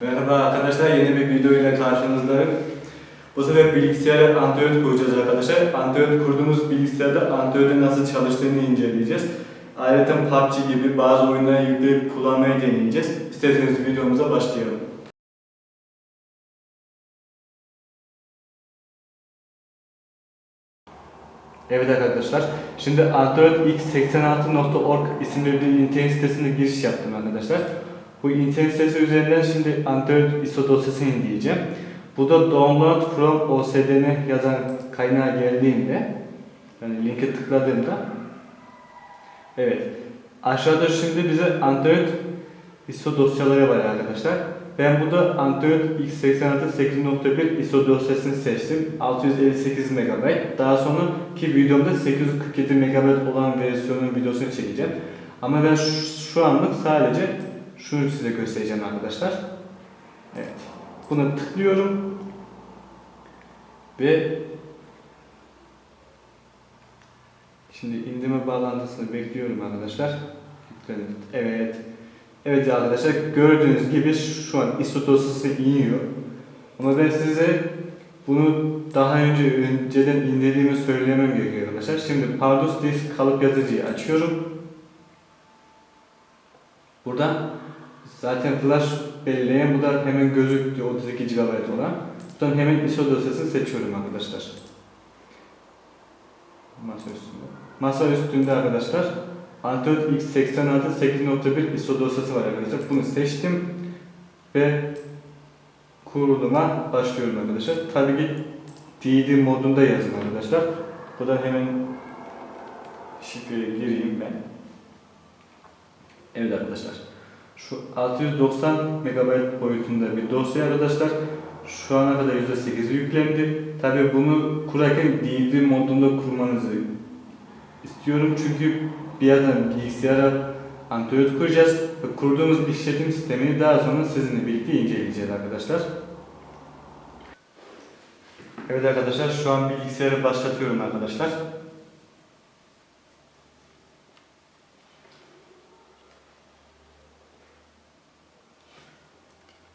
Merhaba arkadaşlar, yeni bir video ile karşınızdayım. Bu sefer bilgisayara Android kuracağız arkadaşlar. Android kurduğumuz bilgisayarda Android'in nasıl çalıştığını inceleyeceğiz. Ayrıca PUBG gibi bazı oyunları yükleyip kullanmayı deneyeceğiz. İsterseniz videomuza başlayalım. Evet arkadaşlar, şimdi androidx86.org isimli bir internet sitesine giriş yaptım arkadaşlar. Bu internet sitesi üzerinden şimdi Android ISO dosyasını indireceğim. Burada download from OSDN yazan kaynağa geldiğinde, yani linke tıkladığımda, evet, aşağıda şimdi bize Android ISO dosyaları var arkadaşlar. Ben burada Android x86 8.1 ISO dosyasını seçtim. 658 MB. Daha sonraki videomda 847 MB olan versiyonun videosunu çekeceğim. Ama ben şu, şu anlık sadece şunu size göstereceğim arkadaşlar. Evet. Buna tıklıyorum. Ve şimdi indirme bağlantısını bekliyorum arkadaşlar. Evet. Evet arkadaşlar gördüğünüz gibi şu an ISO dosyası iniyor. Ama ben size bunu daha önce önceden indirdiğimi söylemem gerekiyor arkadaşlar. Şimdi Pardus Disk kalıp yazıcıyı açıyorum. Burada zaten flash belleğe bu da hemen gözüktü 32 GB olan. Buradan hemen ISO dosyasını seçiyorum arkadaşlar. Masa üstünde. Masa üstünde arkadaşlar Android x86 8.1 ISO dosyası var arkadaşlar. Bunu seçtim ve kuruluma başlıyorum arkadaşlar. Tabii ki DD modunda yazın arkadaşlar. Buradan hemen şifreye gireyim ben. Evet arkadaşlar. Şu 690 MB boyutunda bir dosya arkadaşlar. Şu ana kadar %8'i yüklendi. Tabii bunu kurarken DD modunda kurmanızı istiyorum çünkü birazdan bilgisayara Android kuracağız ve kurduğumuz işletim sistemini daha sonra sizinle birlikte inceleyeceğiz arkadaşlar. Evet arkadaşlar şu an bilgisayarı başlatıyorum arkadaşlar.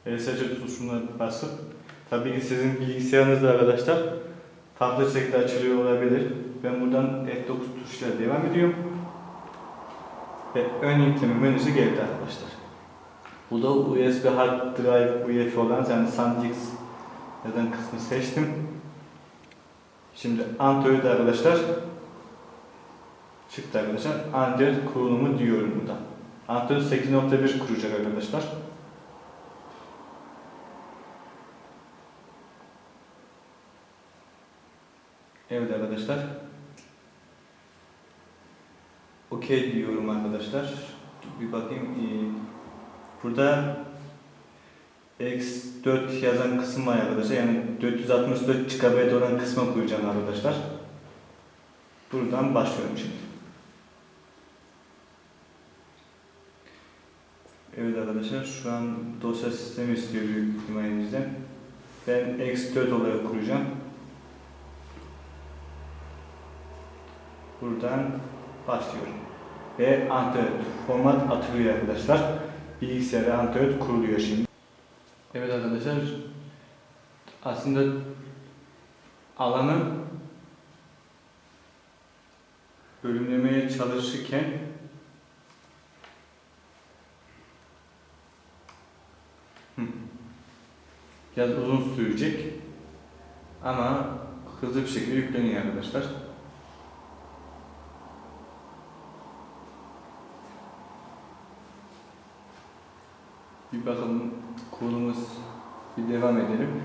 RSC tuşuna basıp tabii ki sizin bilgisayarınızda arkadaşlar farklı şekilde açılıyor olabilir. Ben buradan F9 tuşuyla devam ediyorum. Ve ön yükleme menüsü geldi arkadaşlar. Burada USB hard drive UEFI olan yani SanDisk neden kısmı seçtim. Şimdi Android arkadaşlar çıktı arkadaşlar. Android kurulumu diyorum burada. Android 8.1 kuracak arkadaşlar. Evet arkadaşlar. Okey diyorum arkadaşlar. Bir bakayım. Ee, Burada X4 yazan kısım var arkadaşlar. Yani 464 GB olan kısma koyacağım arkadaşlar. Buradan başlıyorum şimdi. Evet arkadaşlar şu an dosya sistemi istiyor büyük ihtimalimizden. Ben X4 olarak kuracağım. Buradan başlıyorum. Ve Android format atılıyor arkadaşlar. Bilgisayara Android kuruluyor şimdi. Evet arkadaşlar. Aslında alanı bölümlemeye çalışırken biraz uzun sürecek ama hızlı bir şekilde yükleniyor arkadaşlar. Bir bakalım kurulumuz bir devam edelim.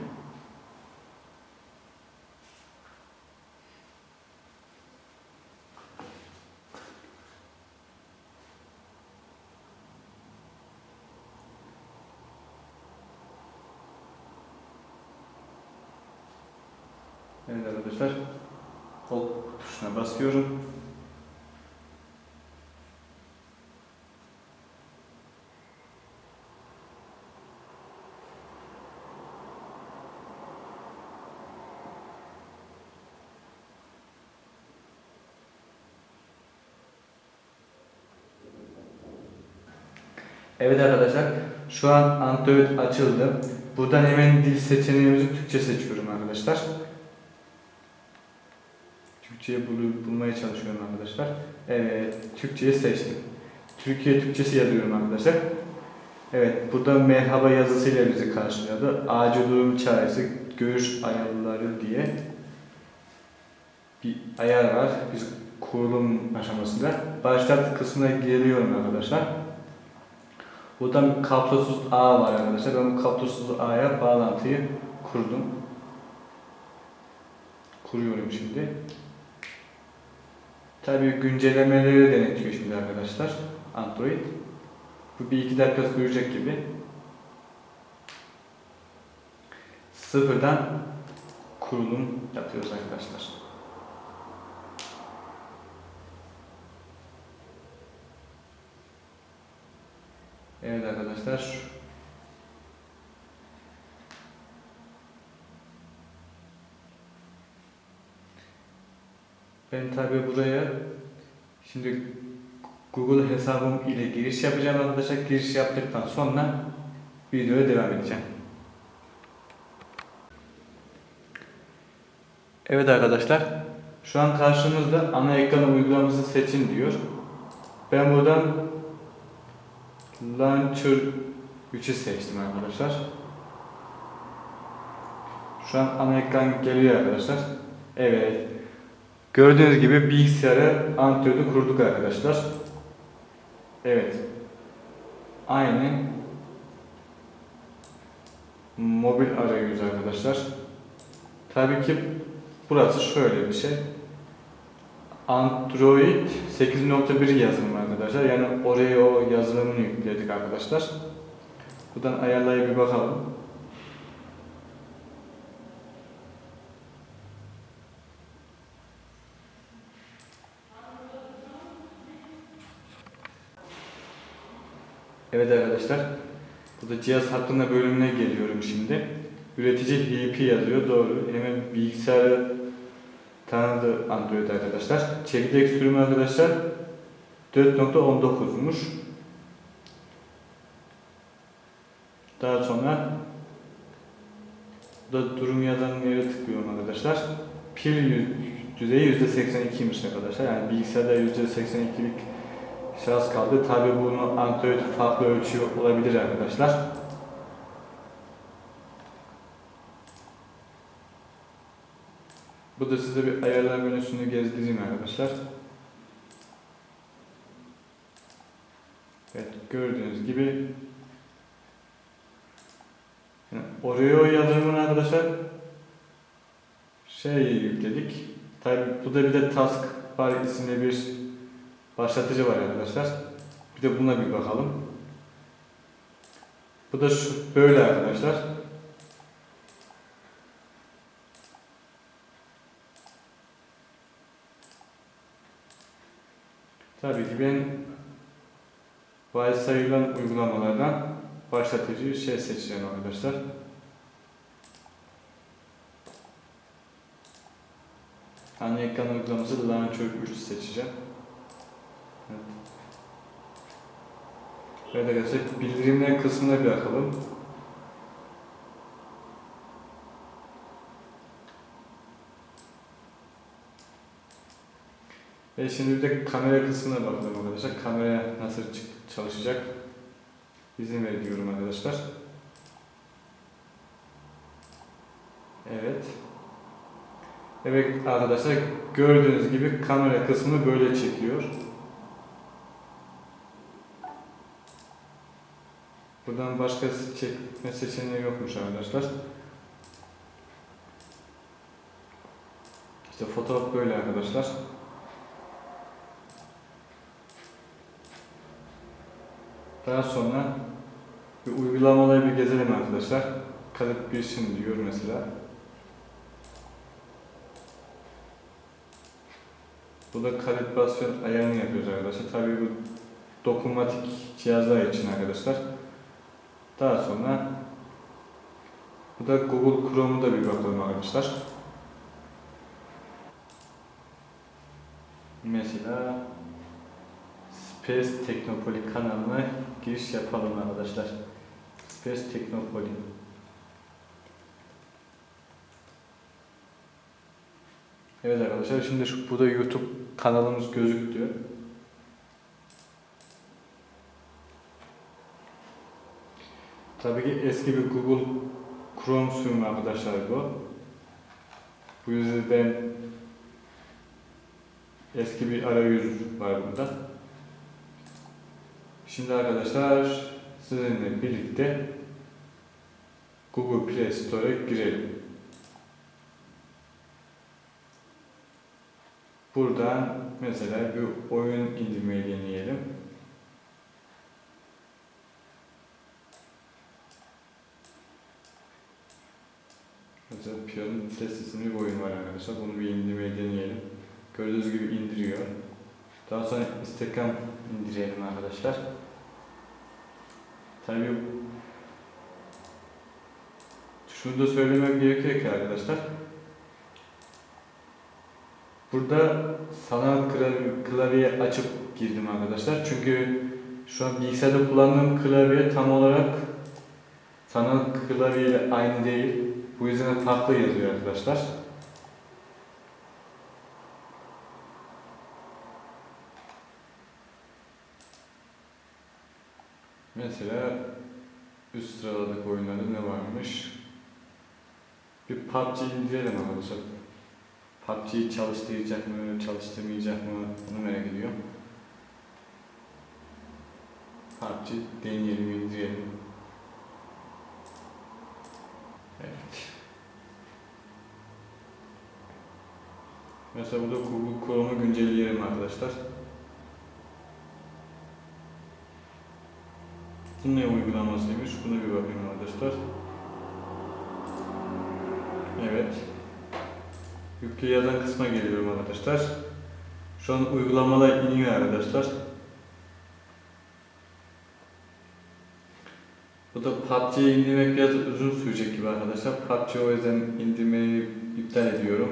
Evet arkadaşlar. Ok tuşuna basıyorum. Evet arkadaşlar, şu an Android açıldı. Buradan hemen dil seçeneğimizi Türkçe seçiyorum arkadaşlar. Türkçeyi bul bulmaya çalışıyorum arkadaşlar. Evet, Türkçeyi seçtim. Türkiye Türkçesi yazıyorum arkadaşlar. Evet, burada merhaba yazısıyla bizi karşıladı. Acil durum çaresi, görüş ayarları diye bir ayar var. Biz kurulum aşamasında. Başlat kısmına geliyorum arkadaşlar. Buradan kablosuz ağ var arkadaşlar. Ben bu kablosuz ağya bağlantıyı kurdum. Kuruyorum şimdi. Tabii güncellemeleri denetiyor şimdi arkadaşlar. Android. Bu bir iki dakika sürecek gibi. Sıfırdan kurulum yapıyoruz arkadaşlar. Evet arkadaşlar. Ben tabi buraya şimdi Google hesabım ile giriş yapacağım arkadaşlar. Giriş yaptıktan sonra videoya devam edeceğim. Evet arkadaşlar. Şu an karşımızda ana ekran uygulaması seçin diyor. Ben buradan Launcher 3'ü seçtim arkadaşlar. Şu an ana ekran geliyor arkadaşlar. Evet. Gördüğünüz gibi bilgisayara Android'i kurduk arkadaşlar. Evet. Aynı mobil arayüz arkadaşlar. Tabii ki burası şöyle bir şey. Android 8.1 yazılımı arkadaşlar. Yani oraya o yazılımını yükledik arkadaşlar. Buradan ayarlayıp bir bakalım. Evet arkadaşlar. Burada cihaz hakkında bölümüne geliyorum şimdi. Üretici HP yazıyor. Doğru. Hemen bilgisayarı tanıdı Android arkadaşlar. Çekirdek sürümü arkadaşlar 4.19'muş. Daha sonra burada durum yazan yere tıklıyorum arkadaşlar. Pil düzeyi %82'ymiş arkadaşlar. Yani bilgisayarda %82'lik şans kaldı. Tabi bunu Android farklı ölçüyor olabilir arkadaşlar. Bu da size bir ayarlar menüsünü gezdireyim arkadaşlar. Evet gördüğünüz gibi yani Oreo yazılımını arkadaşlar şey yükledik. Tabi bu da bir de Task Bar isimli bir başlatıcı var arkadaşlar. Bir de buna bir bakalım. Bu da şu böyle arkadaşlar. Tabii ki ben varsayılan uygulamalardan başlatıcı şey seçeceğim arkadaşlar. Ana ekran uygulaması Launcher 3 seçeceğim. Evet. Evet arkadaşlar bildirimler kısmına bir bakalım. Ve şimdi bir de kamera kısmına bakalım arkadaşlar. Kamera nasıl çalışacak? İzin ver diyorum arkadaşlar. Evet. Evet arkadaşlar gördüğünüz gibi kamera kısmı böyle çekiyor. Buradan başka çekme seçeneği yokmuş arkadaşlar. İşte fotoğraf böyle arkadaşlar. Daha sonra bir uygulamaları bir gezelim arkadaşlar. Kalıp bir şimdi diyor mesela. Bu da kalibrasyon ayarını yapıyoruz arkadaşlar. Tabii bu dokunmatik cihazlar için arkadaşlar. Daha sonra bu da Google Chrome'u da bir bakalım arkadaşlar. Mesela Space Teknopoli kanalına giriş yapalım arkadaşlar. Space Technopoly. Evet arkadaşlar şimdi şu, burada YouTube kanalımız gözüktü. Tabii ki eski bir Google Chrome sürümü arkadaşlar bu. Bu yüzden eski bir arayüz var burada. Şimdi arkadaşlar sizinle birlikte Google Play Store'a girelim. Buradan mesela bir oyun indirmeyi deneyelim. Mesela Piyanın Test isimli bir oyun var arkadaşlar. Bunu bir indirmeyi deneyelim. Gördüğünüz gibi indiriyor. Daha sonra Instagram indirelim arkadaşlar. Tabii şunu da söylemem gerekiyor ki arkadaşlar. Burada sanal klavye, açıp girdim arkadaşlar. Çünkü şu an bilgisayarda kullandığım klavye tam olarak sanal klavye ile aynı değil. Bu yüzden farklı yazıyor arkadaşlar. Mesela üst sıralardaki oyunlarda ne varmış? Bir PUBG indirelim arkadaşlar. PUBG'yi çalıştıracak mı, çalıştırmayacak mı onu merak ediyorum. PUBG deneyelim, indirelim. Evet. Mesela burada Google Chrome'u güncelleyelim arkadaşlar. Bu ne uygulamasıymış? Buna bir bakayım arkadaşlar. Evet. Yükle yazan kısma geliyorum arkadaşlar. Şu an uygulamalar iniyor arkadaşlar. Bu da PUBG'yi indirmek biraz uzun sürecek gibi arkadaşlar. PUBG o yüzden indirmeyi iptal ediyorum.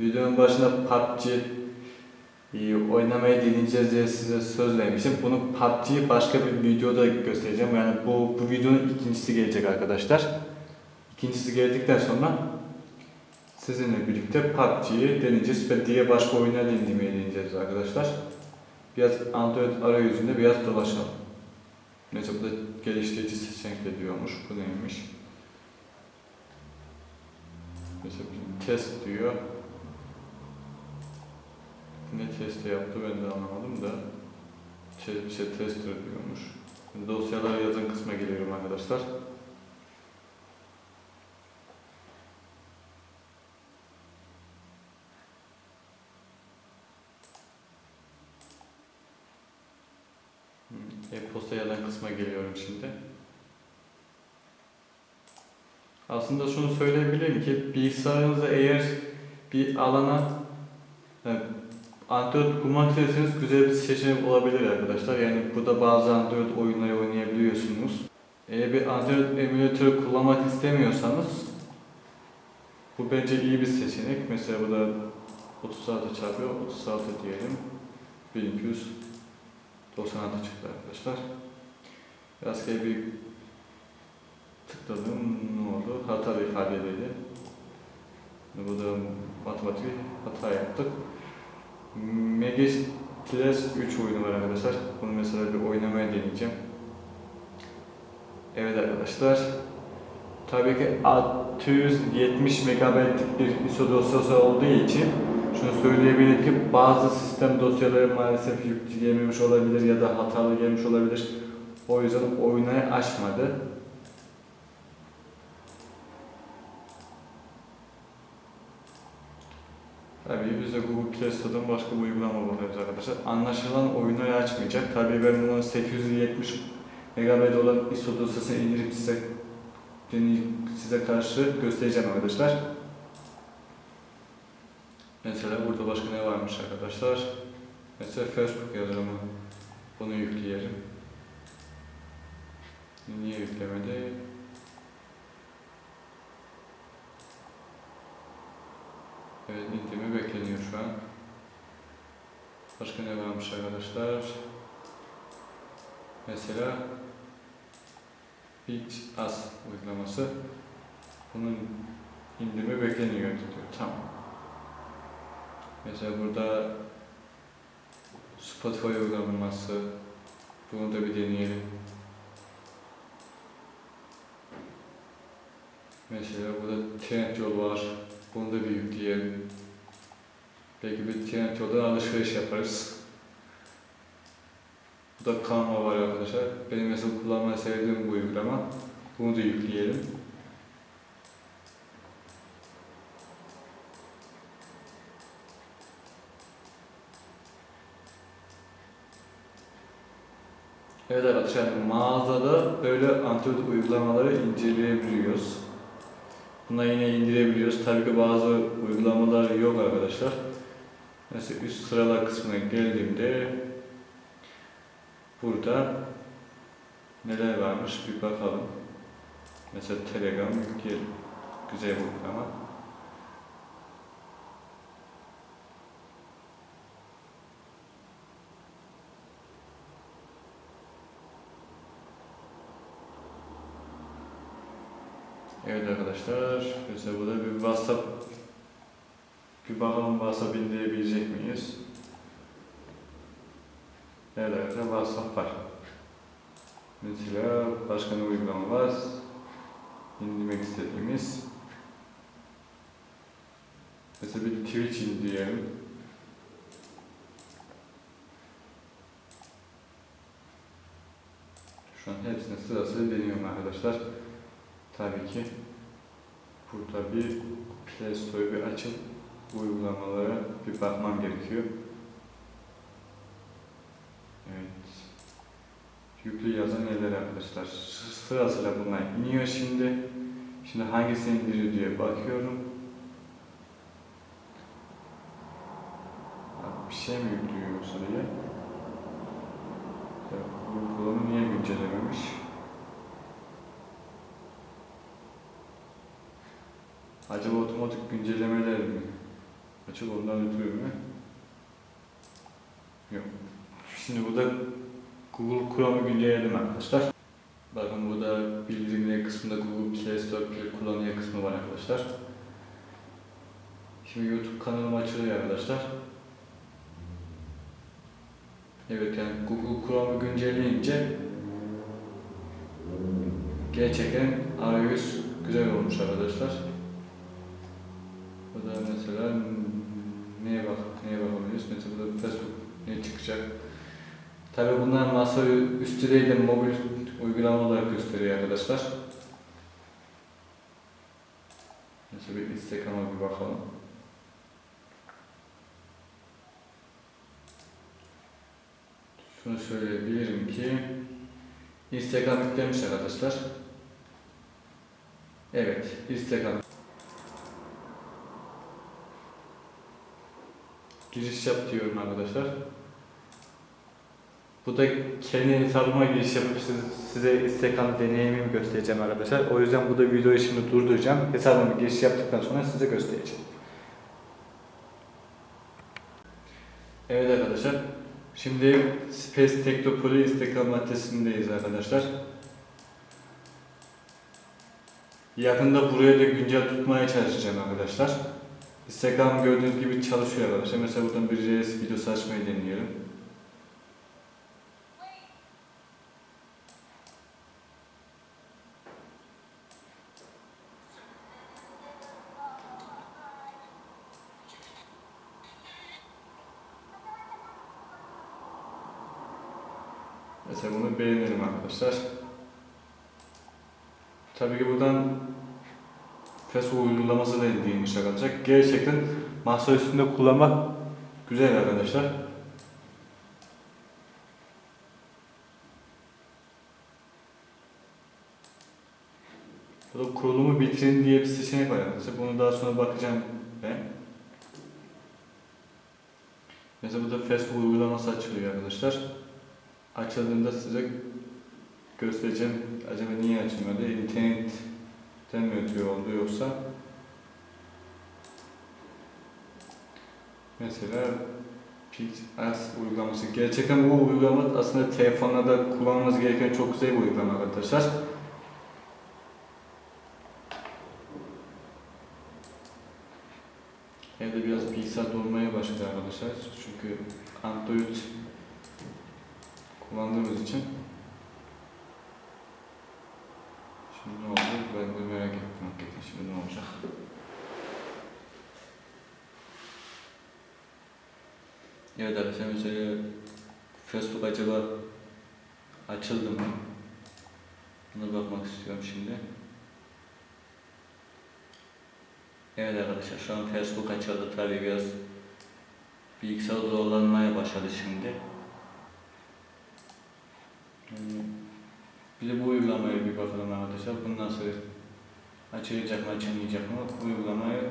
Videonun başında PUBG oynamayı deneyeceğiz diye size söz vermiştim. Bunu PUBG'yi başka bir videoda göstereceğim. Yani bu, bu videonun ikincisi gelecek arkadaşlar. İkincisi geldikten sonra sizinle birlikte PUBG'yi deneyeceğiz ve diye başka oyunlar indirmeyi deneyeceğiz arkadaşlar. Biraz Android arayüzünde biraz dolaşalım. Neyse bu da geliştirici seçenekle diyormuş. Bu neymiş? Mesela test diyor. Ne testi yaptı ben de anlamadım da. Bir şey tester diyormuş. Dosyalar yazın kısma geliyorum arkadaşlar. Hmm, E-posta yazan kısma geliyorum şimdi. Aslında şunu söyleyebilirim ki bilgisayarınızda eğer bir alana yani Android kurmak isterseniz güzel bir seçenek olabilir arkadaşlar. Yani burada bazı Android oyunları oynayabiliyorsunuz. Eğer bir Android emülatörü kullanmak istemiyorsanız bu bence iyi bir seçenek. Mesela burada 36 çarpıyor, 36 diyelim. 1296 çıktı arkadaşlar. Rastgele bir tıkladım ne oldu? Hata ifade edildi. Burada matematik hata yaptık. Megis 3 oyunu var arkadaşlar. Bunu mesela bir oynamaya deneyeceğim. Evet arkadaşlar. Tabii ki 670 MB'lik bir ISO dosyası olduğu için şunu söyleyebilirim ki bazı sistem dosyaları maalesef yükleyememiş olabilir ya da hatalı gelmiş olabilir. O yüzden oyunu açmadı. Tabii biz de Google Play başka bir uygulama bakıyoruz arkadaşlar. Anlaşılan oyunları açmayacak. Tabii ben bunu 870 MB olan ISO dosyasını indirip size size karşı göstereceğim arkadaşlar. Mesela burada başka ne varmış arkadaşlar? Mesela Facebook yazılımı. Bunu yükleyelim. Niye yüklemedi? Evet bekleniyor şu an. Başka ne varmış arkadaşlar? Mesela az uygulaması bunun indirimi bekleniyor diyor. Tamam. Mesela burada Spotify uygulaması bunu da bir deneyelim. Mesela burada Trendyol var. Bunu da bir yükleyelim. Belki bir Trendyol'dan alışveriş yaparız. Bu da Canva var arkadaşlar. Benim mesela kullanmayı sevdiğim bu uygulama. Bunu da yükleyelim. Evet arkadaşlar mağazada böyle Android uygulamaları inceleyebiliyoruz. Buna yine indirebiliyoruz. Tabii ki bazı uygulamalar yok arkadaşlar. Mesela üst sıralar kısmına geldiğimde burada neler varmış bir bakalım. Mesela Telegram yükleyelim. Güzel bir uygulama. Evet arkadaşlar, mesela burada bir WhatsApp bir bakalım WhatsApp indirebilecek miyiz? Evet arkadaşlar WhatsApp var. Mesela başka ne uygulama var? İndirmek istediğimiz. Mesela bir Twitch indirelim. Şu an hepsini sırasıyla deniyorum arkadaşlar. Tabii ki burada bir Play Store'u bir açıp uygulamalara bir bakmam gerekiyor. Evet. Yüklü yazan neler arkadaşlar. Sırasıyla bunlar iniyor şimdi. Şimdi hangisini indiriyor diye bakıyorum. Bir şey mi yüklüyor yoksa diye. Uygulamayı niye güncellememiş? Acaba otomatik güncellemeler mi? Açık ondan ötürü mü? Yok. Şimdi burada Google Chrome'u güncelledim arkadaşlar. Bakın burada bildirimler kısmında Google Play Store kullanıyor kısmı var arkadaşlar. Şimdi YouTube kanalım açılıyor arkadaşlar. Evet yani Google Chrome'u güncelleyince gerçekten arayüz güzel olmuş arkadaşlar. Bu da mesela neye bak neye bakabiliriz? Mesela burada Facebook ne çıkacak? Tabii bunlar masa üstü değil de mobil uygulama olarak gösteriyor arkadaşlar. Mesela bir Instagram'a bir bakalım. Şunu söyleyebilirim ki Instagram yüklemiş arkadaşlar. Evet, Instagram giriş yap diyorum arkadaşlar. Bu da kendi hesabıma giriş yapıp siz- size Instagram deneyimimi göstereceğim arkadaşlar. O yüzden bu da videoyu şimdi durduracağım. Hesabıma giriş yaptıktan sonra size göstereceğim. Evet arkadaşlar. Şimdi Space Teknopoli Instagram adresindeyiz arkadaşlar. Yakında buraya da güncel tutmaya çalışacağım arkadaşlar. Instagram gördüğünüz gibi çalışıyor arkadaşlar. Mesela buradan bir Reels videosu açmayı deneyelim. Mesela bunu beğenelim arkadaşlar. Tabii ki buradan Facebook uygulaması da ilgiliymiş arkadaşlar. Gerçekten masa üstünde kullanmak güzel arkadaşlar. Burada kurulumu bitirin diye bir seçenek var arkadaşlar. Bunu daha sonra bakacağım ben. Mesela burada Facebook uygulaması açılıyor arkadaşlar. Açıldığında size göstereceğim. Acaba niye açılmadı? İnternetten mi ötüyor oldu yoksa? Mesela PixAs uygulaması. Gerçekten bu uygulama aslında telefonlarda kullanmamız gereken çok güzel bir uygulama arkadaşlar. Evde biraz bilgisayar dolmaya başladı arkadaşlar. Çünkü Android kullandığımız için. Şimdi ne oldu? Ben de merak ettim hakikaten şimdi ne olacak. Evet arkadaşlar mesela Facebook acaba açıldı mı? Buna bakmak istiyorum şimdi. Evet arkadaşlar şu an Facebook açıldı tabi biraz bilgisayar zorlanmaya başladı şimdi. Bir de bu uygulamaya bir bakalım arkadaşlar. Bu nasıl açılacak mı açılmayacak mı? Bu uygulamayı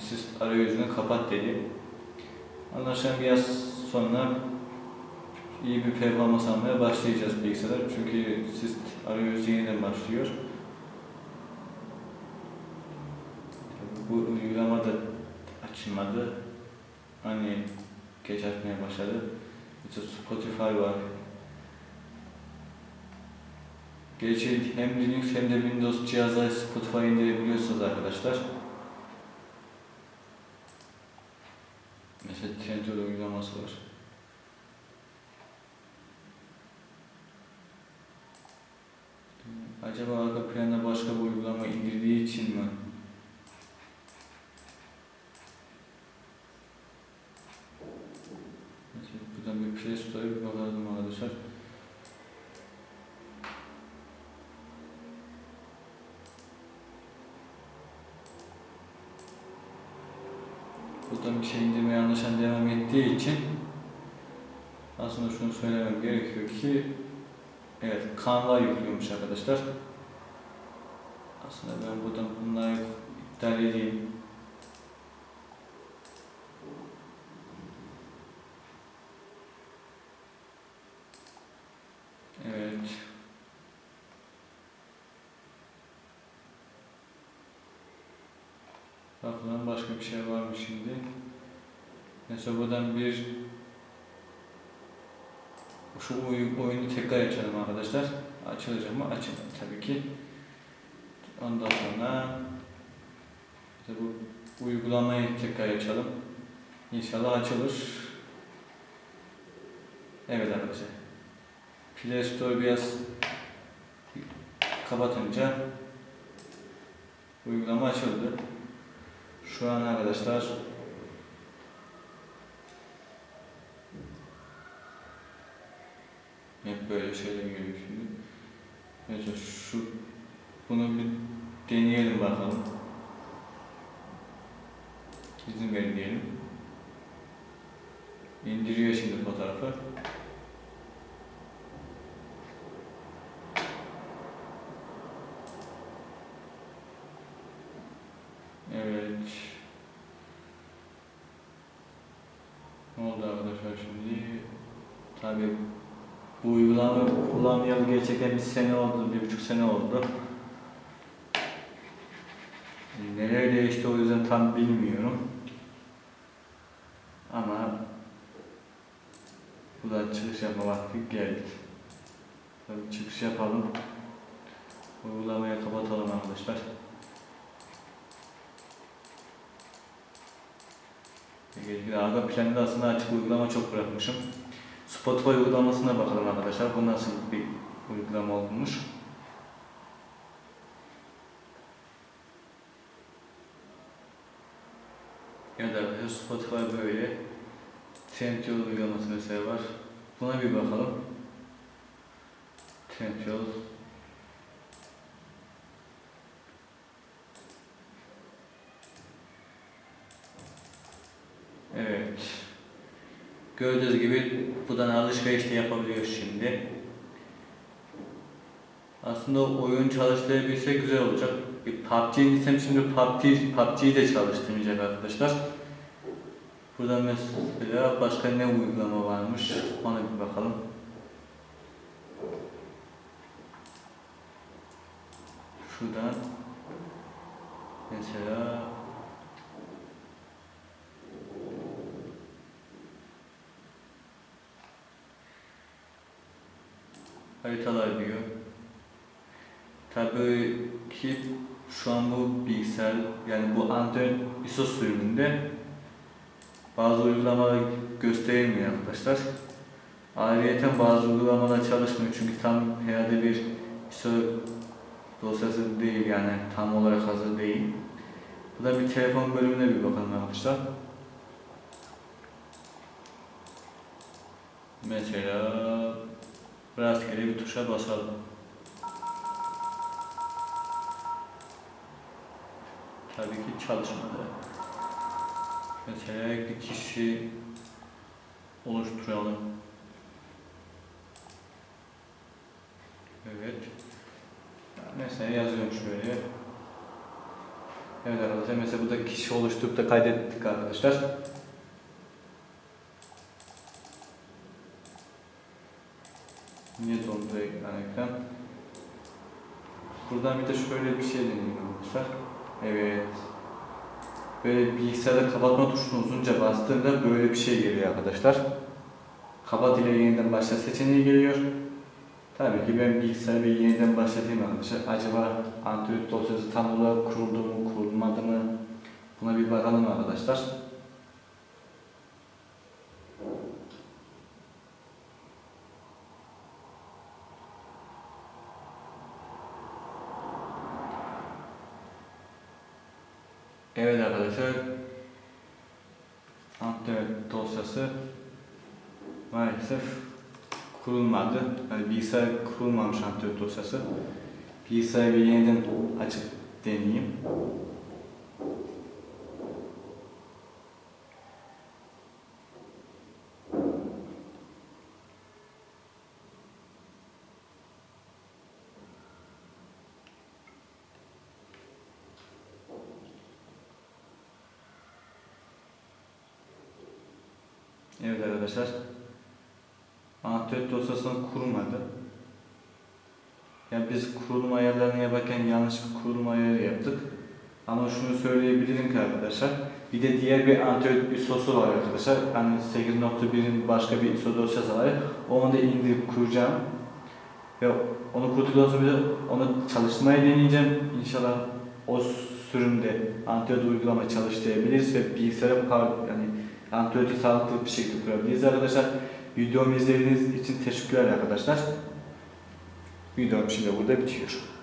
siz arayüzünü kapat dedi. Sonra biraz sonra iyi bir performans almaya başlayacağız bilgisayar. Çünkü siz arayüz yeniden başlıyor. Bu uygulama da açılmadı. Hani geç açmaya başladı. İşte Spotify var. Gerçi hem Linux hem de Windows cihazları Spotify indirebiliyorsunuz arkadaşlar. Mesela Trendyol uygulaması var. Acaba arka planda başka bir uygulama indirdiği için mi? Buradan bir Play Store'a bir bakalım arkadaşlar. Buradan bir şey indirmeye anlaşan devam ettiği için aslında şunu söylemem gerekiyor ki evet Canva yüklüyormuş arkadaşlar. Aslında ben buradan bunları iptal edeyim. Evet. Bakalım başka bir şey var mı şimdi? Mesela bir şu oy- oyunu tekrar açalım arkadaşlar. Açılacak mı? Açılır tabii ki. Ondan sonra işte bu uygulamayı tekrar açalım. İnşallah açılır. Evet arkadaşlar. Play Store biraz kapatınca uygulama açıldı. Şu an arkadaşlar hep böyle şeyler geliyor şimdi. Mesela şu bunu bir deneyelim bakalım. İzin verin diyelim. İndiriyor şimdi fotoğrafı. Evet. Ne oldu arkadaşlar şimdi? Tabii bu uygulama gerçekten bir sene oldu, bir buçuk sene oldu. Neler değişti o yüzden tam bilmiyorum. Ama bu da çıkış yapma vakti geldi. Tabii çıkış yapalım. Uygulamayı kapatalım arkadaşlar. Arka planda aslında açık uygulama çok bırakmışım. Spotify uygulamasına bakalım arkadaşlar. Bu nasıl bir uygulama olmuş? Evet arkadaşlar Spotify böyle. Trendyol uygulaması mesela var. Buna bir bakalım. Trendyol. Evet. Gördüğünüz gibi buradan alışveriş de yapabiliyoruz şimdi. Aslında oyun çalıştırabilse güzel olacak. Bir PUBG şimdi PUBG, PUBG'yi de çalıştırmayacak arkadaşlar. Burada mesela başka ne uygulama varmış ona bir bakalım. Şuradan mesela haritalar diyor. Tabii ki şu an bu bilgisayar yani bu Android ISO sürümünde bazı uygulamalar gösterilmiyor arkadaşlar. Ayrıca bazı uygulamalar çalışmıyor çünkü tam herhalde bir ISO dosyası değil yani tam olarak hazır değil. Bu da bir telefon bölümüne bir bakalım arkadaşlar. Mesela rastgele bir tuşa basalım. Tabii ki çalışmadı. Mesela bir kişi oluşturalım. Evet. Mesela yazıyorum şöyle. Evet arkadaşlar mesela burada kişi oluşturup da kaydettik arkadaşlar. Niye dondu ekran ekran? Buradan bir de şöyle bir şey deneyeyim arkadaşlar. Evet. Böyle bilgisayarda kapatma tuşunu uzunca bastığında böyle bir şey geliyor arkadaşlar. Kapat ile yeniden başla seçeneği geliyor. Tabii ki ben bilgisayarı bir yeniden başlatayım arkadaşlar. Acaba Android dosyası tam olarak kuruldu mu, kurulmadı mı? Buna bir bakalım arkadaşlar. Evet arkadaşlar. Android dosyası maalesef kurulmadı. Yani bilgisayar kurulmamış Android dosyası. Bilgisayarı bir yeniden açıp deneyeyim. Evet arkadaşlar. Android dosyasını kurmadı. Yani biz kurulum ayarlarını yaparken yanlış bir kurulum ayarı yaptık. Ama şunu söyleyebilirim ki arkadaşlar. Bir de diğer bir Android ISO'su var arkadaşlar. Yani 8.1'in başka bir ISO dosyası var. Onu da indirip kuracağım. Ve onu kurduktan sonra bir onu çalıştırmayı deneyeceğim. İnşallah o sürümde Android uygulama çalıştırabiliriz ve kadar yani Android'i sağlıklı bir şekilde kurabiliriz arkadaşlar. Videomu izlediğiniz için teşekkürler arkadaşlar. Videom şimdi burada bitiyor.